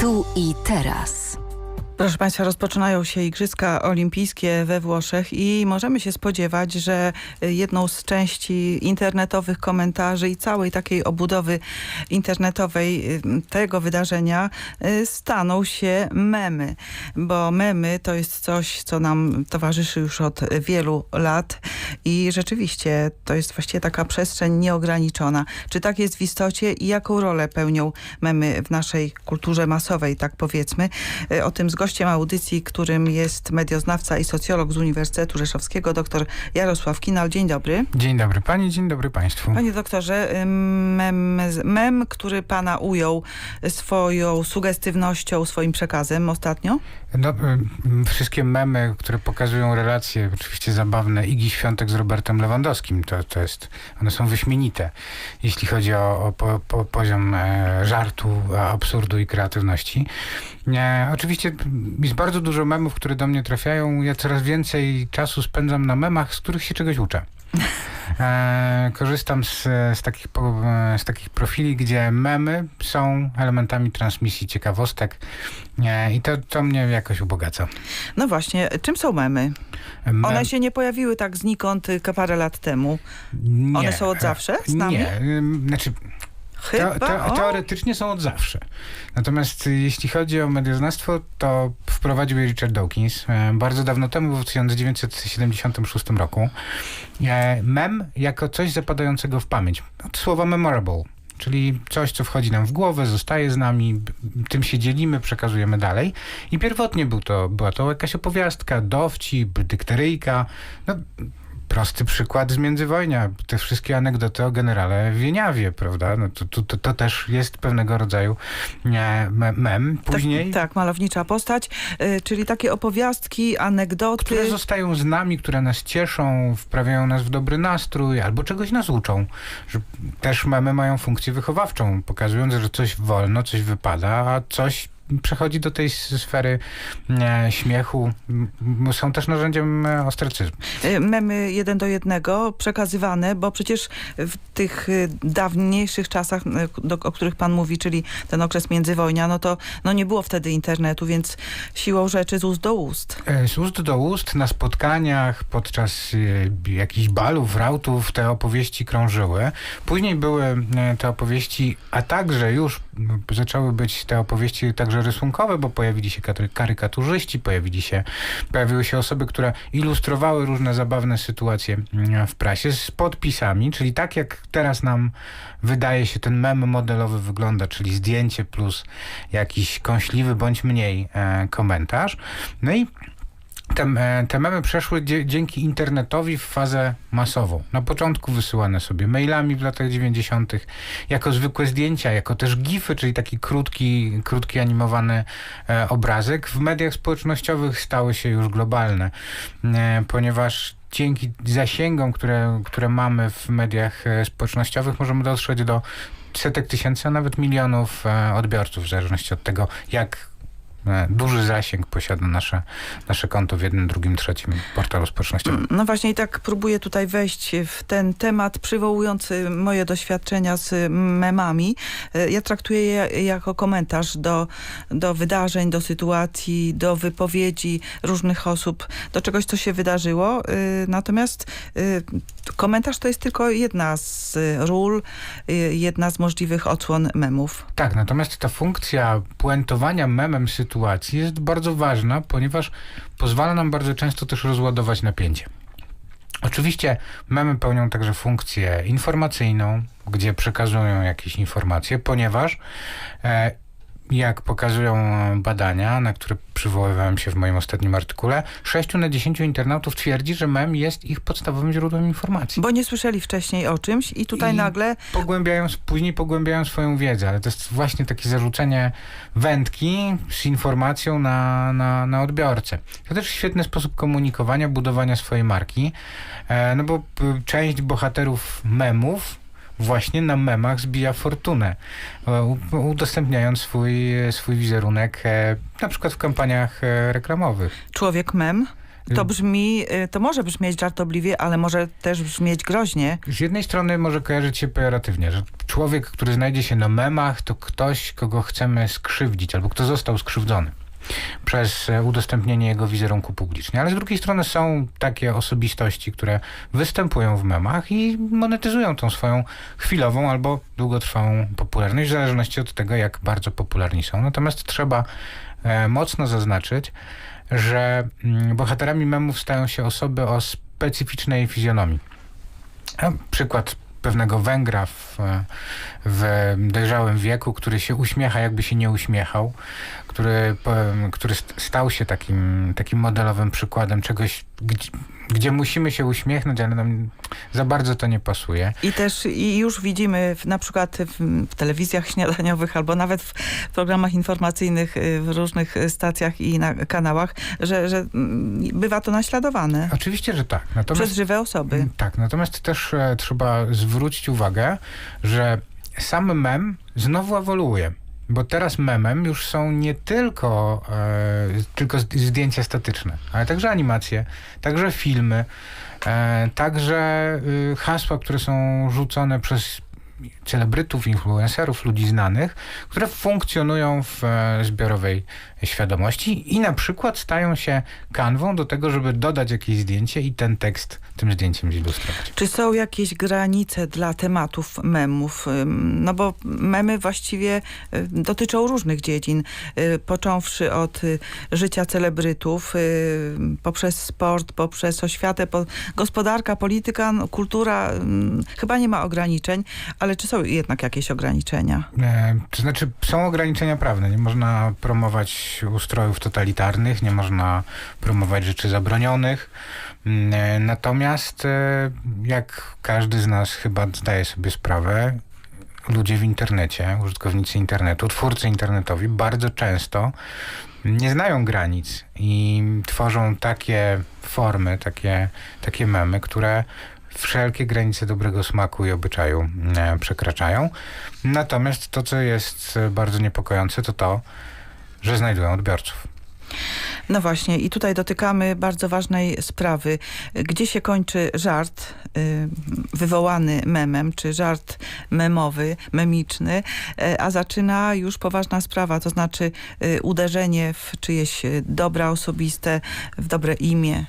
Tu i teraz. Proszę Państwa, rozpoczynają się Igrzyska Olimpijskie we Włoszech i możemy się spodziewać, że jedną z części internetowych komentarzy i całej takiej obudowy internetowej y, tego wydarzenia y, staną się memy. Bo memy to jest coś, co nam towarzyszy już od wielu lat i rzeczywiście to jest właściwie taka przestrzeń nieograniczona. Czy tak jest w istocie i jaką rolę pełnią memy w naszej kulturze masowej, tak powiedzmy? Y, O tym z audycji, którym jest medioznawca i socjolog z Uniwersytetu Rzeszowskiego, dr Jarosław Kinal. Dzień dobry. Dzień dobry pani, dzień dobry państwu. Panie doktorze, mem, mem, który pana ujął swoją sugestywnością, swoim przekazem ostatnio? No, wszystkie memy, które pokazują relacje, oczywiście zabawne, Igi Świątek z Robertem Lewandowskim, to, to jest, one są wyśmienite, jeśli chodzi o, o po, po, poziom e, żartu, absurdu i kreatywności. E, oczywiście jest bardzo dużo memów, które do mnie trafiają. Ja coraz więcej czasu spędzam na memach, z których się czegoś uczę. E, korzystam z, z, takich, z takich profili, gdzie memy są elementami transmisji ciekawostek e, i to, to mnie jakoś ubogaca. No właśnie, czym są memy? Mem- One się nie pojawiły tak znikąd y, parę lat temu. nie, one są od zawsze z nami? Nie, znaczy Chyba? Te, te, teoretycznie są od zawsze. Natomiast jeśli chodzi o medioznawstwo, to wprowadził je Richard Dawkins e, bardzo dawno temu, w 1976 roku. E, Mem jako coś zapadającego w pamięć. Od słowa memorable. Czyli coś, co wchodzi nam w głowę, zostaje z nami, tym się dzielimy, przekazujemy dalej. I pierwotnie był to, była to jakaś opowiastka, dowcip, dykteryjka. No, prosty przykład z międzywojnia. Te wszystkie anegdoty o generale Wieniawie, prawda? No to, to, to, to też jest pewnego rodzaju me- mem. Później, Tak, tak, malownicza postać, y, czyli takie opowiastki, anegdoty. które zostają z nami, które nas cieszą, wprawiają nas w dobry nastrój, albo czegoś nas uczą. Że też memy mają funkcję wychowawczą, pokazując, że coś wolno, coś wypada, a coś przechodzi do tej sfery e, śmiechu. Są też narzędziem e, ostracyzmu. Y, memy jeden do jednego przekazywane, bo przecież w tych dawniejszych czasach, do, o których pan mówi, czyli ten okres międzywojnia, no to no nie było wtedy internetu, więc siłą rzeczy z ust do ust. E, Z ust do ust, na spotkaniach, podczas e, jakichś balów, rautów te opowieści krążyły. Później były e, te opowieści, a także już zaczęły być te opowieści także rysunkowe, bo pojawili się kary- karykaturzyści, pojawili się, pojawiły się osoby, które ilustrowały różne zabawne sytuacje m, w prasie z podpisami, czyli tak jak teraz nam wydaje się ten mem modelowy wygląda, czyli zdjęcie plus jakiś kąśliwy bądź mniej e, komentarz. No i te, te memy przeszły dzięki internetowi w fazę masową. Na początku wysyłane sobie mailami w latach 90. jako zwykłe zdjęcia, jako też gify, czyli taki krótki, krótki animowany e, obrazek. W mediach społecznościowych stały się już globalne, e, ponieważ dzięki zasięgom, które, które mamy w mediach e, społecznościowych, możemy dotrzeć do setek tysięcy, a nawet milionów odbiorców, w zależności od tego, jak duży zasięg posiada nasze, nasze konto w jednym, drugim, trzecim portalu społecznościowym. No właśnie i tak próbuję tutaj wejść w ten temat, przywołując y, moje doświadczenia z memami. Y, Ja traktuję je jako komentarz do, do wydarzeń, do sytuacji, do wypowiedzi różnych osób, do czegoś, co się wydarzyło. Y, Natomiast y, komentarz to jest tylko jedna z ról, y, jedna z możliwych odsłon memów. Tak, natomiast ta funkcja puentowania memem sytuacji jest bardzo ważna, ponieważ pozwala nam bardzo często też rozładować napięcie. Oczywiście memy pełnią także funkcję informacyjną, gdzie przekazują jakieś informacje, ponieważ e, jak pokazują badania, na które przywoływałem się w moim ostatnim artykule, 6 na 10 internautów twierdzi, że mem jest ich podstawowym źródłem informacji. Bo nie słyszeli wcześniej o czymś i tutaj I- nagle pogłębiają, później pogłębiają swoją wiedzę, ale to jest właśnie takie zarzucenie wędki z informacją na, na, na odbiorcę. To też świetny sposób komunikowania, budowania swojej marki, e, no bo część bohaterów memów właśnie na memach zbija fortunę, e, udostępniając swój, swój wizerunek e, na przykład w kampaniach e, reklamowych. człowiek mem To brzmi, y, to może brzmieć żartobliwie, ale może też brzmieć groźnie. Z jednej strony może kojarzyć się pejoratywnie, że człowiek, który znajdzie się na memach, to ktoś, kogo chcemy skrzywdzić, albo kto został skrzywdzony przez e, udostępnienie jego wizerunku publicznie. Ale z drugiej strony są takie osobistości, które występują w memach i monetyzują tą swoją chwilową albo długotrwałą popularność, w zależności od tego, jak bardzo popularni są. Natomiast trzeba e, mocno zaznaczyć, że mm, bohaterami memów stają się osoby o specyficznej fizjonomii. Przykład pewnego Węgra w, w dojrzałym wieku, który się uśmiecha, jakby się nie uśmiechał, który, który st- stał się takim, takim modelowym przykładem czegoś, gdzie, musimy się uśmiechnąć, ale nam za bardzo to nie pasuje. I też i już widzimy w, na przykład w, w telewizjach śniadaniowych albo nawet w programach informacyjnych y, w różnych stacjach i na kanałach, że, że mm, bywa to naśladowane Oczywiście, że tak. Natomiast przez żywe osoby. Tak, natomiast też e, trzeba zwrócić uwagę, że sam mem znowu ewoluuje. Bo teraz memem już są nie tylko, e, tylko zdjęcia statyczne, ale także animacje, także filmy, e, także y, hasła, które są rzucone przez celebrytów, influencerów, ludzi znanych, które funkcjonują w e, zbiorowej świadomości i na przykład stają się kanwą do tego, żeby dodać jakieś zdjęcie i ten tekst tym zdjęciem zilustrować. Czy są jakieś granice dla tematów memów? No bo memy właściwie y, dotyczą różnych dziedzin, y, począwszy od y, życia celebrytów, poprzez sport, poprzez oświatę, po, gospodarka, polityka, no, kultura. Chyba nie ma ograniczeń, ale czy są jednak jakieś ograniczenia? E, to znaczy, są ograniczenia prawne. Nie można promować ustrojów totalitarnych, nie można promować rzeczy zabronionych. Mm, e, Natomiast, e, jak każdy z nas chyba zdaje sobie sprawę, ludzie w internecie, użytkownicy internetu, twórcy internetowi bardzo często nie znają granic i tworzą takie formy, takie, takie memy, które wszelkie granice dobrego smaku i obyczaju e, przekraczają. Natomiast to, co jest e, bardzo niepokojące, to to, że znajdują odbiorców. No właśnie, i tutaj dotykamy bardzo ważnej sprawy. Gdzie się kończy żart y, wywołany memem, czy żart memowy, memiczny, e, a zaczyna już poważna sprawa, to znaczy y, uderzenie w czyjeś dobra osobiste, w dobre imię.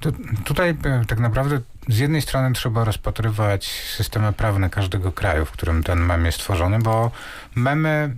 Tu, tutaj tak naprawdę z jednej strony trzeba rozpatrywać systemy prawne każdego kraju, w którym ten mem jest tworzony, bo memy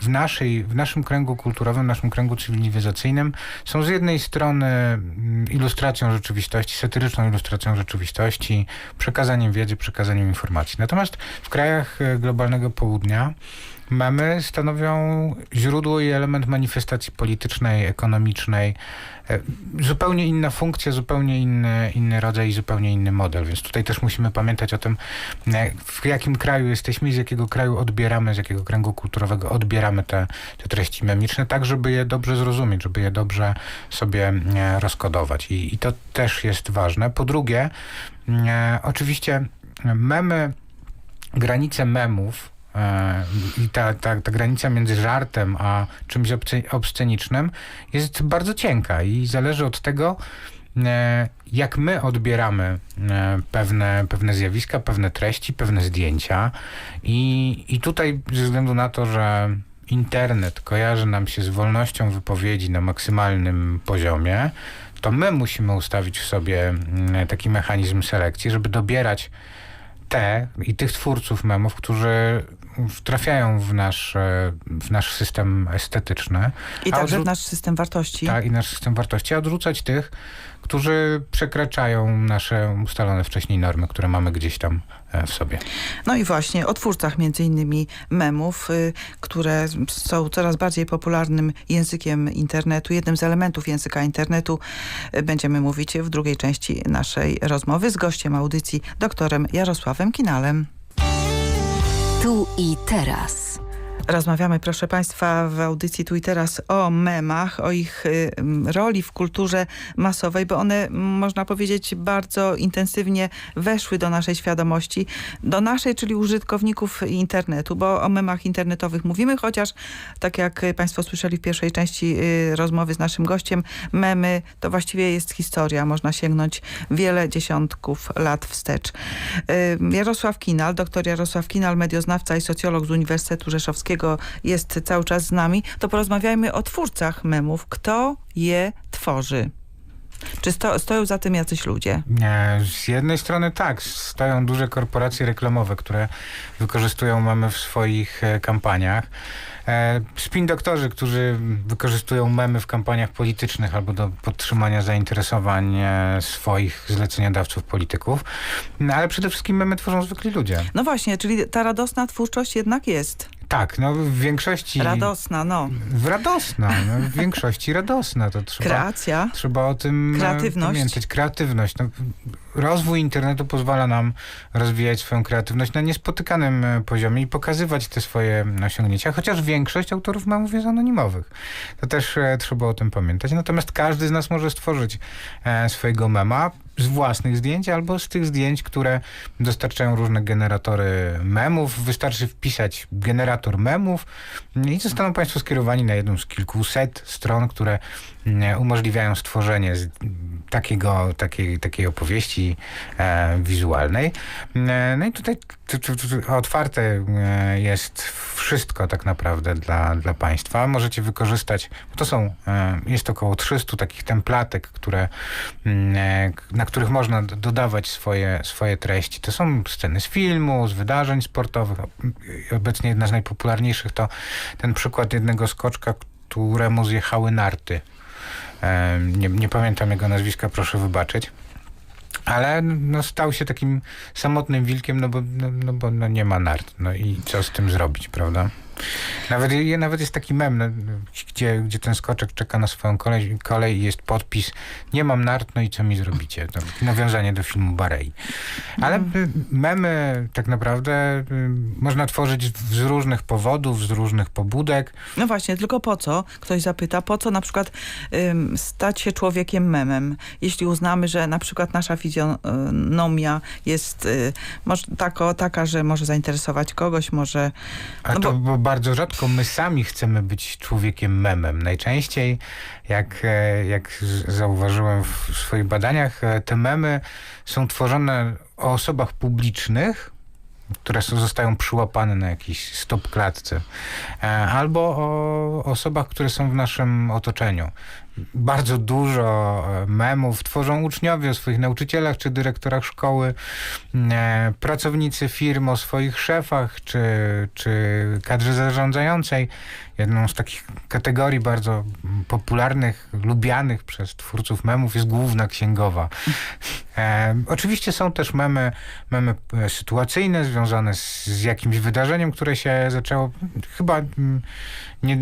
w, naszej, w naszym kręgu kulturowym, w naszym kręgu cywilizacyjnym są z jednej strony mm, ilustracją rzeczywistości, satyryczną ilustracją rzeczywistości, przekazaniem wiedzy, przekazaniem informacji. Natomiast w krajach e, globalnego południa memy stanowią źródło i element manifestacji politycznej, ekonomicznej, E, zupełnie inna funkcja, zupełnie inny, inny rodzaj i zupełnie inny model, więc tutaj też musimy pamiętać o tym, e, w jakim kraju jesteśmy i z jakiego kraju odbieramy, z jakiego kręgu kulturowego odbieramy te, te treści memiczne, tak żeby je dobrze zrozumieć, żeby je dobrze sobie e, rozkodować I, i to też jest ważne. Po drugie, oczywiście memy, granice memów i ta, ta, ta granica między żartem a czymś obsce- obscenicznym jest bardzo cienka i zależy od tego, e, jak my odbieramy e, pewne, pewne zjawiska, pewne treści, pewne zdjęcia. I, I tutaj ze względu na to, że internet kojarzy nam się z wolnością wypowiedzi na maksymalnym poziomie, to my musimy ustawić w sobie mm, taki mechanizm selekcji, żeby dobierać te i tych twórców memów, którzy trafiają w nasz, e, w nasz system estetyczny. I także w nasz system wartości. Tak, i nasz system wartości, a odrzucać tych, którzy przekraczają nasze ustalone wcześniej normy, które mamy gdzieś tam e, w sobie. No i właśnie o twórcach między innymi memów, y, które są coraz bardziej popularnym językiem internetu, jednym z elementów języka internetu. y, Będziemy mówić w drugiej części naszej rozmowy z gościem audycji, doktorem Jarosławem Kinalem. Tu i teraz. Rozmawiamy, proszę Państwa, w audycji tu i teraz o memach, o ich y, roli w kulturze masowej, bo one, można powiedzieć, bardzo intensywnie weszły do naszej świadomości, do naszej, czyli użytkowników internetu, bo o memach internetowych mówimy, chociaż tak jak Państwo słyszeli w pierwszej części y, rozmowy z naszym gościem, memy to właściwie jest historia, można sięgnąć wiele dziesiątków lat wstecz. Y, Jarosław Kinal, doktor Jarosław Kinal, medioznawca i socjolog z Uniwersytetu Rzeszowskiego jest cały czas z nami, to porozmawiajmy o twórcach memów. Kto je tworzy? Czy sto, stoją za tym jacyś ludzie? E, Z jednej strony tak, stoją duże korporacje reklamowe, które wykorzystują memy w swoich e, kampaniach. E, Spin doktorzy, którzy wykorzystują memy w kampaniach politycznych albo do podtrzymania zainteresowań e, swoich zleceniodawców, polityków. No, ale przede wszystkim memy tworzą zwykli ludzie. No właśnie, czyli ta radosna twórczość jednak jest. Tak, no w większości... Radosna, no. W radosna, no, w większości radosna. To trzeba... Kreacja. Trzeba o tym e, Kreatywność. pamiętać. Kreatywność. No, rozwój internetu pozwala nam rozwijać swoją kreatywność na niespotykanym e, poziomie i pokazywać te swoje osiągnięcia, chociaż większość autorów memów jest anonimowych. To też e, trzeba o tym pamiętać. Natomiast każdy z nas może stworzyć swojego mema z własnych zdjęć albo z tych zdjęć, które dostarczają różne generatory memów. Wystarczy wpisać generator memów i zostaną Państwo skierowani na jedną z kilkuset stron, które mm, umożliwiają stworzenie takiego, takiej, takiej opowieści e, wizualnej. E, no i tutaj t, t, t, otwarte e, jest wszystko tak naprawdę dla, dla Państwa. Możecie wykorzystać, to są, e, jest około 300 takich templatek, które, mm, e, na których można dodawać swoje, swoje treści. To są sceny z filmu, z wydarzeń sportowych. Obecnie jedna z najpopularniejszych to ten przykład jednego skoczka, któremu zjechały narty. Nie, nie pamiętam jego nazwiska, proszę wybaczyć. Ale no, stał się takim samotnym wilkiem, no bo, no, no, bo no, nie ma nart. No i co z tym zrobić, prawda? Nawet, nawet jest taki mem, no, gdzie, gdzie ten skoczek czeka na swoją kolej, kolej i jest podpis nie mam nart, no i co mi zrobicie? To nawiązanie do filmu Barei. Ale y, memy tak naprawdę można tworzyć z różnych powodów, z różnych pobudek. No właśnie, tylko po co? Ktoś zapyta, po co na przykład ym, stać się człowiekiem memem? Jeśli uznamy, że na przykład nasza fizjonomia jest y, może tako, taka, że może zainteresować kogoś, może... A No to bo- bo bardzo rzadko my sami chcemy być człowiekiem memem. Najczęściej, jak, e, jak zauważyłem w swoich badaniach, e, te memy są tworzone o osobach publicznych, które s- zostają przyłapane na jakiejś stopklatce, e, albo o osobach, które są w naszym otoczeniu. Bardzo dużo e, memów tworzą uczniowie o swoich nauczycielach czy dyrektorach szkoły, e, pracownicy firm o swoich szefach czy, czy kadrze zarządzającej. Jedną z takich kategorii bardzo popularnych, lubianych przez twórców memów jest główna księgowa. E, oczywiście są też memy, memy e, sytuacyjne związane z, z jakimś wydarzeniem, które się zaczęło chyba mm, nie,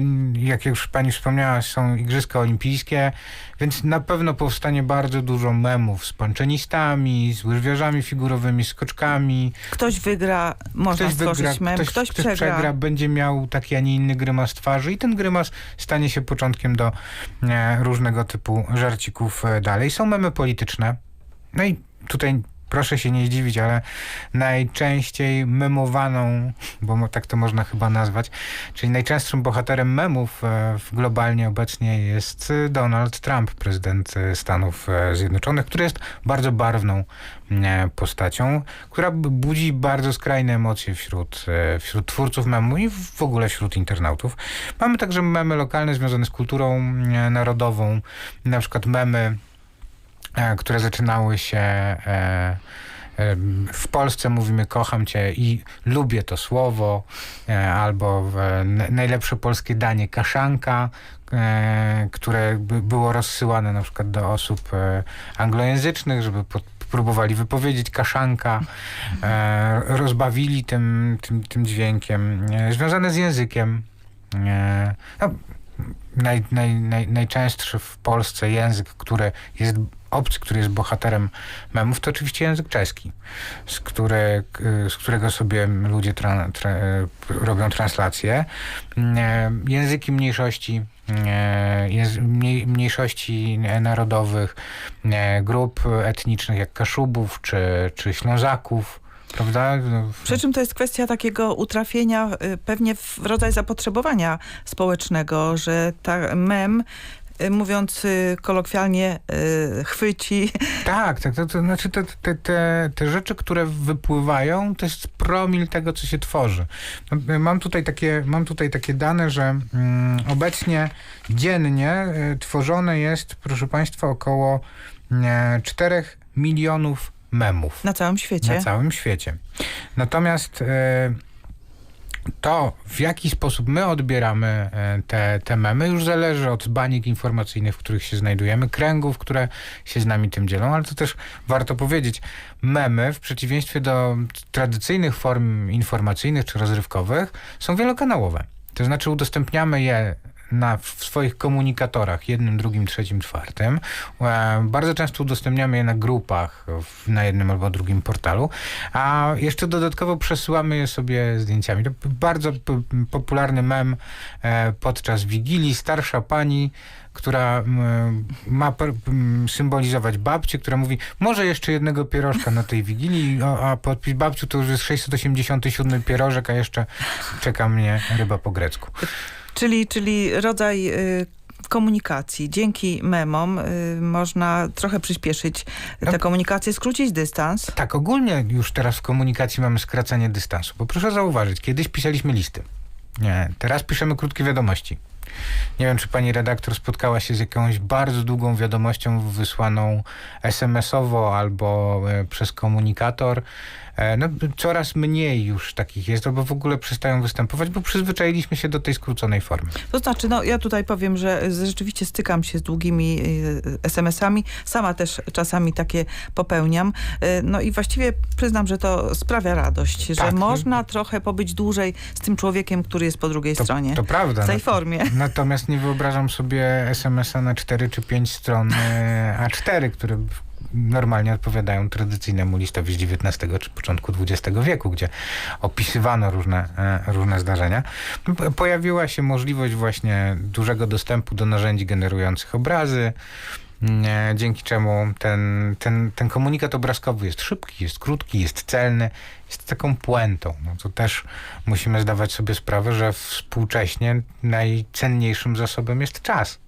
jak już pani wspomniała, są Igrzyska Olimpijskie, więc na pewno powstanie bardzo dużo memów z panczenistami, z łyżwiarzami figurowymi, skoczkami. Ktoś wygra, można Ktoś stworzyć wygra, mem, ktoś, ktoś, ktoś przegra. przegra, będzie miał taki, a nie inny grymas twarzy i ten grymas stanie się początkiem do e, różnego typu żarcików e, dalej. Są memy polityczne. No i tutaj proszę się nie zdziwić, ale najczęściej memowaną, bo tak to można chyba nazwać, czyli najczęstszym bohaterem memów e, globalnie obecnie jest e, Donald Trump, prezydent e, Stanów Zjednoczonych, który jest bardzo barwną postacią, która budzi bardzo skrajne emocje wśród, wśród twórców memu i w ogóle wśród internautów. Mamy także memy lokalne związane z kulturą narodową, na przykład memy które zaczynały się e, em, w Polsce mówimy kocham cię i lubię to słowo, e, albo najlepsze polskie danie kaszanka, e, które by było rozsyłane na przykład do osób e, anglojęzycznych, żeby pod, próbowali wypowiedzieć kaszanka, e, rozbawili tym, tym, tym dźwiękiem, e, związane z językiem. E, no, naj, naj, naj, najczęstszy w Polsce język, który jest obcy, który jest bohaterem memów, to oczywiście język czeski, z, które, z którego sobie ludzie tra, tra, robią translacje. E, Języki mniejszości, e, mniejszości narodowych, e, grup etnicznych jak Kaszubów czy, czy Ślązaków, prawda? Przy czym to jest kwestia takiego utrafienia y, pewnie w rodzaj zapotrzebowania społecznego, że ta mem, mówiąc y, kolokwialnie, y, chwyci. Tak, tak. To, to znaczy te, te, te, te rzeczy, które wypływają, to jest promil tego, co się tworzy. No, Mam tutaj takie, mam tutaj takie dane, że mm, obecnie dziennie y, tworzone jest, proszę Państwa, około e, 4 milionów memów Na całym świecie. na całym świecie. Natomiast e, to, w jaki sposób my odbieramy e, te, te memy, już zależy od banik informacyjnych, w których się znajdujemy, kręgów, które się z nami tym dzielą, ale to też warto powiedzieć, memy, w przeciwieństwie do tradycyjnych form informacyjnych czy rozrywkowych, są wielokanałowe. To znaczy udostępniamy je na, w swoich komunikatorach, jednym, drugim, trzecim, czwartym. E, Bardzo często udostępniamy je na grupach w, na jednym albo drugim portalu, a jeszcze dodatkowo przesyłamy je sobie zdjęciami. To bardzo popularny mem e, podczas Wigilii. Starsza pani, która ma symbolizować babcię, która mówi, może jeszcze jednego pierożka na tej Wigilii, a, a podpis babciu to już jest 687 pierożek, a jeszcze czeka mnie ryba po grecku. Czyli, czyli rodzaj y, komunikacji. Dzięki memom y, można trochę przyspieszyć No. tę komunikację, skrócić dystans. Tak, ogólnie już teraz w komunikacji mamy skracanie dystansu, bo proszę zauważyć, kiedyś pisaliśmy listy. Nie, teraz piszemy krótkie wiadomości. Nie wiem, czy pani redaktor spotkała się z jakąś bardzo długą wiadomością wysłaną SMS-owo albo e, przez komunikator. E, no, coraz mniej już takich jest, albo w ogóle przestają występować, bo przyzwyczailiśmy się do tej skróconej formy. To znaczy, no ja tutaj powiem, że rzeczywiście stykam się z długimi y, SMS-ami. Sama też czasami takie popełniam. Y, No i właściwie przyznam, że to sprawia radość, że Tak. można trochę pobyć dłużej z tym człowiekiem, który jest po drugiej To, stronie. to prawda. w tej formie. Natomiast nie wyobrażam sobie SMS-a na 4 czy 5 stron e, A4, które w- normalnie odpowiadają tradycyjnemu listowi z XIX czy początku XX wieku, gdzie opisywano różne, e, różne zdarzenia. Pojawiła się możliwość właśnie dużego dostępu do narzędzi generujących obrazy, e, dzięki czemu ten, ten, ten komunikat obrazkowy jest szybki, jest krótki, jest celny, jest taką puentą. No to też musimy zdawać sobie sprawę, że współcześnie najcenniejszym zasobem jest czas,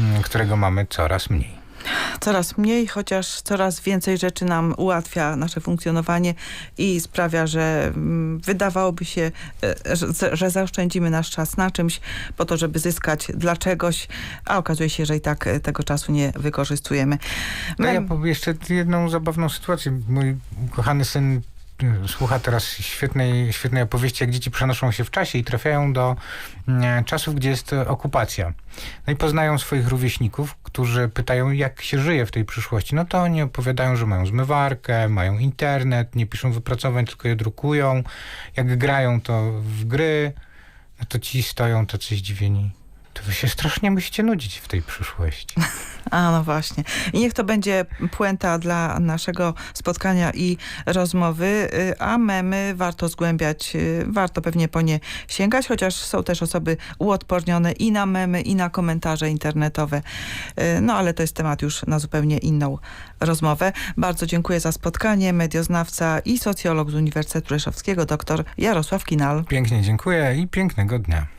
mm, którego mamy coraz mniej. Coraz mniej, chociaż coraz więcej rzeczy nam ułatwia nasze funkcjonowanie i sprawia, że mm, wydawałoby się, e, że, że zaoszczędzimy nasz czas na czymś po to, żeby zyskać dla czegoś, a okazuje się, że i tak e, tego czasu nie wykorzystujemy. No ja powiem jeszcze jedną zabawną sytuację. Mój kochany syn słucha teraz świetnej, świetnej opowieści, jak dzieci przenoszą się w czasie i trafiają do mm, czasów, gdzie jest okupacja. No i poznają swoich rówieśników, którzy pytają, jak się żyje w tej przyszłości. No to oni opowiadają, że mają zmywarkę, mają internet, nie piszą wypracowań, tylko je drukują. Jak grają to w gry, no to ci stoją tacy zdziwieni. To wy się strasznie musicie nudzić w tej przyszłości. A no właśnie. I niech to będzie puenta dla naszego spotkania i rozmowy, y, a memy warto zgłębiać, y, warto pewnie po nie sięgać, chociaż są też osoby uodpornione i na memy, i na komentarze internetowe. Y, No ale to jest temat już na zupełnie inną rozmowę. Bardzo dziękuję za spotkanie. Medioznawca i socjolog z Uniwersytetu Rzeszowskiego, dr Jarosław Kinal. Pięknie dziękuję i pięknego dnia.